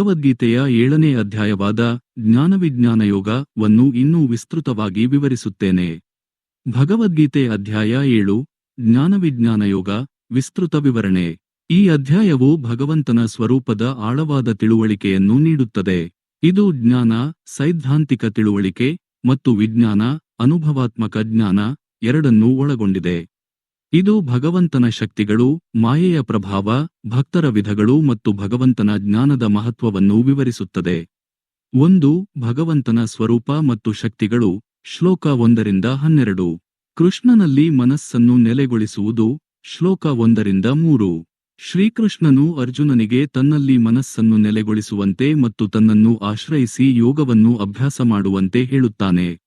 ಭಗವದ್ಗೀತೆಯ ಏಳನೇ ಅಧ್ಯಾಯವಾದ ಜ್ಞಾನವಿಜ್ಞಾನ ಯೋಗವನ್ನು ಇನ್ನೂ ವಿಸ್ತೃತವಾಗಿ ವಿವರಿಸುತ್ತೇನೆ. ಭಗವದ್ಗೀತೆ ಅಧ್ಯಾಯ ಏಳು ಜ್ಞಾನವಿಜ್ಞಾನ ಯೋಗ ವಿಸ್ತೃತ ವಿವರಣೆ. ಈ ಅಧ್ಯಾಯವು ಭಗವಂತನ ಸ್ವರೂಪದ ಆಳವಾದ ತಿಳುವಳಿಕೆಯನ್ನು ನೀಡುತ್ತದೆ. ಇದು ಜ್ಞಾನ, ಸೈದ್ಧಾಂತಿಕ ತಿಳುವಳಿಕೆ ಮತ್ತು ವಿಜ್ಞಾನ, ಅನುಭವಾತ್ಮಕ ಜ್ಞಾನ ಎರಡನ್ನೂ ಒಳಗೊಂಡಿದೆ. ಇದು ಭಗವಂತನ ಶಕ್ತಿಗಳು, ಮಾಯೆಯ ಪ್ರಭಾವ, ಭಕ್ತರ ವಿಧಗಳು ಮತ್ತು ಭಗವಂತನ ಜ್ಞಾನದ ಮಹತ್ವವನ್ನು ವಿವರಿಸುತ್ತದೆ. ಒಂದು, ಭಗವಂತನ ಸ್ವರೂಪ ಮತ್ತು ಶಕ್ತಿಗಳು, ಶ್ಲೋಕ ಒಂದರಿಂದ ಹನ್ನೆರಡು. ಕೃಷ್ಣನಲ್ಲಿ ಮನಸ್ಸನ್ನು ನೆಲೆಗೊಳಿಸುವುದು, ಶ್ಲೋಕ ಒಂದರಿಂದ ಮೂರು. ಶ್ರೀಕೃಷ್ಣನು ಅರ್ಜುನನಿಗೆ ತನ್ನಲ್ಲಿ ಮನಸ್ಸನ್ನು ನೆಲೆಗೊಳಿಸುವಂತೆ ಮತ್ತು ತನ್ನನ್ನು ಆಶ್ರಯಿಸಿ ಯೋಗವನ್ನು ಅಭ್ಯಾಸ ಮಾಡುವಂತೆ ಹೇಳುತ್ತಾನೆ.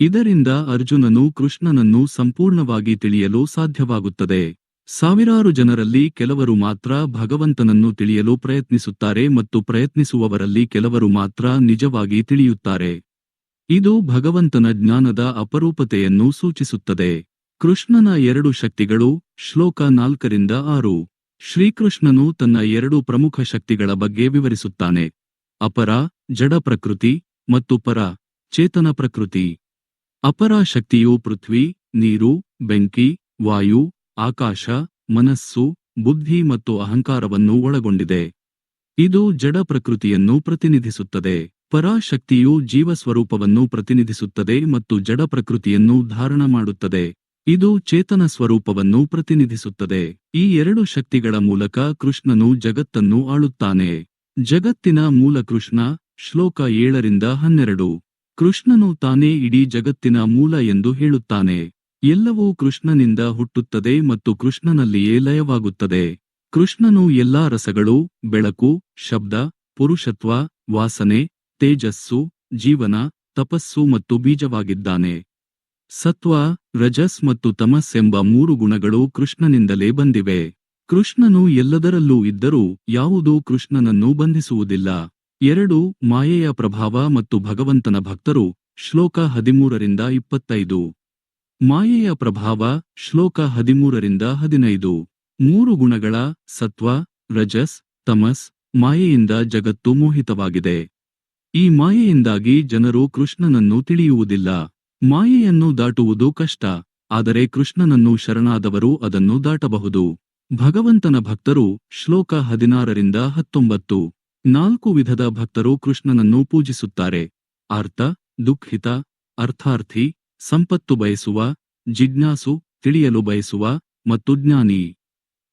ಇದರಿಂದ ಅರ್ಜುನನು ಕೃಷ್ಣನನ್ನು ಸಂಪೂರ್ಣವಾಗಿ ತಿಳಿಯಲು ಸಾಧ್ಯವಾಗುತ್ತದೆ. ಸಾವಿರಾರು ಜನರಲ್ಲಿ ಕೆಲವರು ಮಾತ್ರ ಭಗವಂತನನ್ನು ತಿಳಿಯಲು ಪ್ರಯತ್ನಿಸುತ್ತಾರೆ ಮತ್ತು ಪ್ರಯತ್ನಿಸುವವರಲ್ಲಿ ಕೆಲವರು ಮಾತ್ರ ನಿಜವಾಗಿ ತಿಳಿಯುತ್ತಾರೆ. ಇದು ಭಗವಂತನ ಜ್ಞಾನದ ಅಪರೂಪತೆಯನ್ನು ಸೂಚಿಸುತ್ತದೆ. ಕೃಷ್ಣನ ಎರಡು ಶಕ್ತಿಗಳು, ಶ್ಲೋಕ ನಾಲ್ಕರಿಂದ ಆರು. ಶ್ರೀಕೃಷ್ಣನು ತನ್ನ ಎರಡು ಪ್ರಮುಖ ಶಕ್ತಿಗಳ ಬಗ್ಗೆ ವಿವರಿಸುತ್ತಾನೆ. ಅಪರ, ಜಡ ಪ್ರಕೃತಿ ಮತ್ತು ಪರ, ಚೇತನ ಪ್ರಕೃತಿ. ಅಪರ ಶಕ್ತಿಯು ಪೃಥ್ವಿ, ನೀರು, ಬೆಂಕಿ, ವಾಯು, ಆಕಾಶ, ಮನಸ್ಸು, ಬುದ್ಧಿ ಮತ್ತು ಅಹಂಕಾರವನ್ನು ಒಳಗೊಂಡಿದೆ. ಇದು ಜಡ ಪ್ರಕೃತಿಯನ್ನು ಪ್ರತಿನಿಧಿಸುತ್ತದೆ. ಪರಾಶಕ್ತಿಯು ಜೀವಸ್ವರೂಪವನ್ನು ಪ್ರತಿನಿಧಿಸುತ್ತದೆ ಮತ್ತು ಜಡ ಪ್ರಕೃತಿಯನ್ನು ಧಾರಣ ಮಾಡುತ್ತದೆ. ಇದು ಚೇತನ ಸ್ವರೂಪವನ್ನು ಪ್ರತಿನಿಧಿಸುತ್ತದೆ. ಈ ಎರಡು ಶಕ್ತಿಗಳ ಮೂಲಕ ಕೃಷ್ಣನು ಜಗತ್ತನ್ನು ಆಳುತ್ತಾನೆ. ಜಗತ್ತಿನ ಮೂಲ ಕೃಷ್ಣ ಶ್ಲೋಕ ಏಳರಿಂದ ಹನ್ನೆರಡು. ಕೃಷ್ಣನು ತಾನೇ ಇಡೀ ಜಗತ್ತಿನ ಮೂಲ ಎಂದು ಹೇಳುತ್ತಾನೆ. ಎಲ್ಲವೂ ಕೃಷ್ಣನಿಂದ ಹುಟ್ಟುತ್ತದೆ ಮತ್ತು ಕೃಷ್ಣನಲ್ಲಿಯೇ ಲಯವಾಗುತ್ತದೆ. ಕೃಷ್ಣನು ಎಲ್ಲಾ ರಸಗಳು, ಬೆಳಕು, ಶಬ್ದ, ಪುರುಷತ್ವ, ವಾಸನೆ, ತೇಜಸ್ಸು, ಜೀವನ, ತಪಸ್ಸು ಮತ್ತು ಬೀಜವಾಗಿದ್ದಾನೆ. ಸತ್ವ, ರಜಸ್ ಮತ್ತು ತಮಸ್ ಎಂಬ ಮೂರು ಗುಣಗಳು ಕೃಷ್ಣನಿಂದಲೇ ಬಂದಿವೆ. ಕೃಷ್ಣನು ಎಲ್ಲದರಲ್ಲೂ ಇದ್ದರೂ ಯಾವುದೂ ಕೃಷ್ಣನನ್ನು ಬಂಧಿಸುವುದಿಲ್ಲ. ಎರಡು ಮಾಯೆಯ ಪ್ರಭಾವ ಮತ್ತು ಭಗವಂತನ ಭಕ್ತರು ಶ್ಲೋಕ ಹದಿಮೂರರಿಂದ ಇಪ್ಪತ್ತೈದು. ಮಾಯೆಯ ಪ್ರಭಾವ ಶ್ಲೋಕ ಹದಿಮೂರರಿಂದ ಹದಿನೈದು. ಮೂರು ಗುಣಗಳ ಸತ್ವ, ರಜಸ್, ತಮಸ್, ಮಾಯೆಯಿಂದ ಜಗತ್ತು ಮೋಹಿತವಾಗಿದೆ. ಈ ಮಾಯೆಯಿಂದಾಗಿ ಜನರು ಕೃಷ್ಣನನ್ನು ತಿಳಿಯುವುದಿಲ್ಲ. ಮಾಯೆಯನ್ನು ದಾಟುವುದು ಕಷ್ಟ, ಆದರೆ ಕೃಷ್ಣನನ್ನು ಶರಣಾದವರು ಅದನ್ನು ದಾಟಬಹುದು. ಭಗವಂತನ ಭಕ್ತರು ಶ್ಲೋಕ ಹದಿನಾರರಿಂದ ಹತ್ತೊಂಬತ್ತು. ನಾಲ್ಕು ವಿಧದ ಭಕ್ತರು ಕೃಷ್ಣನನ್ನು ಪೂಜಿಸುತ್ತಾರೆ. ಅರ್ಥ ದುಃಖಿತ, ಅರ್ಥಾರ್ಥಿ, ಸಂಪತ್ತು ಬಯಸುವ, ಜಿಜ್ಞಾಸು, ತಿಳಿಯಲು ಬಯಸುವ ಮತ್ತು ಜ್ಞಾನಿ.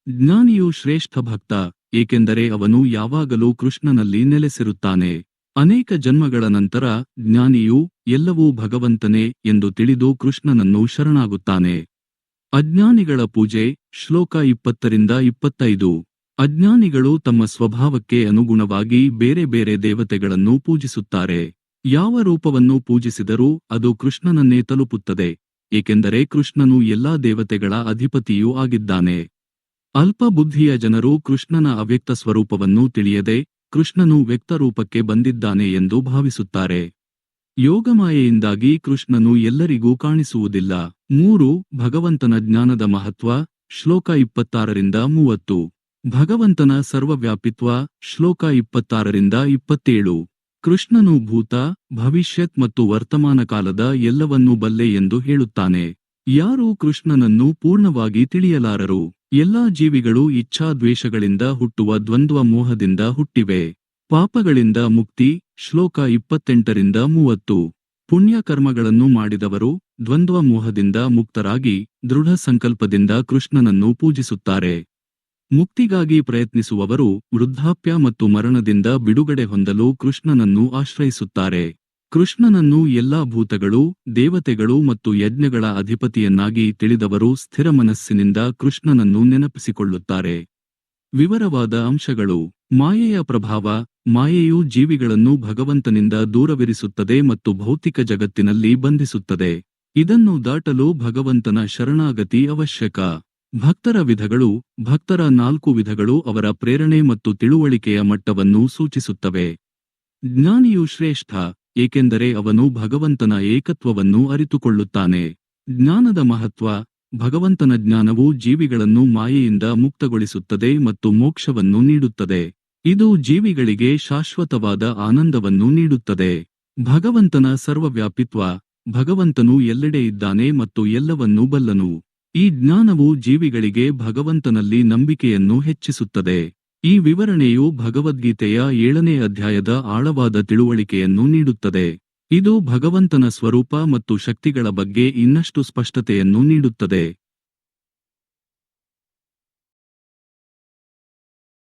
ಜ್ಞಾನಿಯು ಶ್ರೇಷ್ಠ ಭಕ್ತ, ಏಕೆಂದರೆ ಅವನು ಯಾವಾಗಲೂ ಕೃಷ್ಣನಲ್ಲಿ ನೆಲೆಸಿರುತ್ತಾನೆ. ಅನೇಕ ಜನ್ಮಗಳ ನಂತರ ಜ್ಞಾನಿಯು ಎಲ್ಲವೂ ಭಗವಂತನೇ ಎಂದು ತಿಳಿದು ಕೃಷ್ಣನನ್ನು ಶರಣಾಗುತ್ತಾನೆ. ಅಜ್ಞಾನಿಗಳ ಪೂಜೆ, ಶ್ಲೋಕ ಇಪ್ಪತ್ತರಿಂದ ಇಪ್ಪತ್ತೈದು. ಅಜ್ಞಾನಿಗಳು ತಮ್ಮ ಸ್ವಭಾವಕ್ಕೆ ಅನುಗುಣವಾಗಿ ಬೇರೆ ಬೇರೆ ದೇವತೆಗಳನ್ನು ಪೂಜಿಸುತ್ತಾರೆ. ಯಾವ ರೂಪವನ್ನು ಪೂಜಿಸಿದರೂ ಅದು ಕೃಷ್ಣನನ್ನೇ ತಲುಪುತ್ತದೆ, ಏಕೆಂದರೆ ಕೃಷ್ಣನು ಎಲ್ಲಾ ದೇವತೆಗಳ ಅಧಿಪತಿಯೂ ಆಗಿದ್ದಾನೆ. ಅಲ್ಪ ಬುದ್ಧಿಯ ಜನರು ಕೃಷ್ಣನ ಅವ್ಯಕ್ತ ಸ್ವರೂಪವನ್ನು ತಿಳಿಯದೆ ಕೃಷ್ಣನು ವ್ಯಕ್ತರೂಪಕ್ಕೆ ಬಂದಿದ್ದಾನೆ ಎಂದು ಭಾವಿಸುತ್ತಾರೆ. ಯೋಗಮಾಯೆಯಿಂದಾಗಿ ಕೃಷ್ಣನು ಎಲ್ಲರಿಗೂ ಕಾಣಿಸುವುದಿಲ್ಲ. ಮೂರು, ಭಗವಂತನ ಜ್ಞಾನದ ಮಹತ್ವ, ಶ್ಲೋಕ ಇಪ್ಪತ್ತಾರರಿಂದ ಮೂವತ್ತು. ಭಗವಂತನ ಸರ್ವವ್ಯಾಪಿತ್ವ, ಶ್ಲೋಕ ಇಪ್ಪತ್ತಾರರಿಂದ ಇಪ್ಪತ್ತೇಳು. ಕೃಷ್ಣನು ಭೂತ, ಭವಿಷ್ಯತ್ ಮತ್ತು ವರ್ತಮಾನ ಕಾಲದ ಎಲ್ಲವನ್ನೂ ಬಲ್ಲೆ ಎಂದು ಹೇಳುತ್ತಾನೆ. ಯಾರೂ ಕೃಷ್ಣನನ್ನು ಪೂರ್ಣವಾಗಿ ತಿಳಿಯಲಾರರು? ಎಲ್ಲಾ ಜೀವಿಗಳು ಇಚ್ಛಾದ್ವೇಷಗಳಿಂದ ಹುಟ್ಟುವ ದ್ವಂದ್ವ ಮೋಹದಿಂದ ಹುಟ್ಟಿವೆ. ಪಾಪಗಳಿಂದ ಮುಕ್ತಿ, ಶ್ಲೋಕ ಇಪ್ಪತ್ತೆಂಟರಿಂದ ಮೂವತ್ತು. ಪುಣ್ಯಕರ್ಮಗಳನ್ನು ಮಾಡಿದವರು ದ್ವಂದ್ವ ಮೋಹದಿಂದ ಮುಕ್ತರಾಗಿ ದೃಢ ಸಂಕಲ್ಪದಿಂದ ಕೃಷ್ಣನನ್ನು ಪೂಜಿಸುತ್ತಾರೆ. ಮುಕ್ತಿಗಾಗಿ ಪ್ರಯತ್ನಿಸುವವರು ವೃದ್ಧಾಪ್ಯ ಮತ್ತು ಮರಣದಿಂದ ಬಿಡುಗಡೆ ಹೊಂದಲು ಕೃಷ್ಣನನ್ನು ಆಶ್ರಯಿಸುತ್ತಾರೆ. ಕೃಷ್ಣನನ್ನು ಎಲ್ಲಾ ಭೂತಗಳು, ದೇವತೆಗಳು ಮತ್ತು ಯಜ್ಞಗಳ ಅಧಿಪತಿಯನ್ನಾಗಿ ತಿಳಿದವರು ಸ್ಥಿರ ಮನಸ್ಸಿನಿಂದ ಕೃಷ್ಣನನ್ನು ನೆನಪಿಸಿಕೊಳ್ಳುತ್ತಾರೆ. ವಿವರವಾದ ಅಂಶಗಳು. ಮಾಯೆಯ ಪ್ರಭಾವ, ಮಾಯೆಯು ಜೀವಿಗಳನ್ನು ಭಗವಂತನಿಂದ ದೂರವಿರಿಸುತ್ತದೆ ಮತ್ತು ಭೌತಿಕ ಜಗತ್ತಿನಲ್ಲಿ ಬಂಧಿಸುತ್ತದೆ. ಇದನ್ನು ದಾಟಲು ಭಗವಂತನ ಶರಣಾಗತಿ ಅವಶ್ಯಕ. ಭಕ್ತರ ವಿಧಗಳು, ಭಕ್ತರ ನಾಲ್ಕು ವಿಧಗಳು ಅವರ ಪ್ರೇರಣೆ ಮತ್ತು ತಿಳುವಳಿಕೆಯ ಮಟ್ಟವನ್ನು ಸೂಚಿಸುತ್ತವೆ. ಜ್ಞಾನಿಯು ಶ್ರೇಷ್ಠ, ಏಕೆಂದರೆ ಅವನು ಭಗವಂತನ ಏಕತ್ವವನ್ನು ಅರಿತುಕೊಳ್ಳುತ್ತಾನೆ. ಜ್ಞಾನದ ಮಹತ್ವ, ಭಗವಂತನ ಜ್ಞಾನವು ಜೀವಿಗಳನ್ನು ಮಾಯೆಯಿಂದ ಮುಕ್ತಗೊಳಿಸುತ್ತದೆ ಮತ್ತು ಮೋಕ್ಷವನ್ನು ನೀಡುತ್ತದೆ. ಇದು ಜೀವಿಗಳಿಗೆ ಶಾಶ್ವತವಾದ ಆನಂದವನ್ನು ನೀಡುತ್ತದೆ. ಭಗವಂತನ ಸರ್ವವ್ಯಾಪಿತ್ವ, ಭಗವಂತನು ಎಲ್ಲೆಡೆ ಇದ್ದಾನೆ ಮತ್ತು ಎಲ್ಲವನ್ನೂ ಬಲ್ಲನು. ಈ ಜ್ಞಾನವು ಜೀವಿಗಳಿಗೆ ಭಗವಂತನಲ್ಲಿ ನಂಬಿಕೆಯನ್ನು ಹೆಚ್ಚಿಸುತ್ತದೆ. ಈ ವಿವರಣೆಯು ಭಗವದ್ಗೀತೆಯ ಏಳನೇ ಅಧ್ಯಾಯದ ಆಳವಾದ ತಿಳುವಳಿಕೆಯನ್ನು ನೀಡುತ್ತದೆ. ಇದು ಭಗವಂತನ ಸ್ವರೂಪ ಮತ್ತು ಶಕ್ತಿಗಳ ಬಗ್ಗೆ ಇನ್ನಷ್ಟು ಸ್ಪಷ್ಟತೆಯನ್ನು ನೀಡುತ್ತದೆ.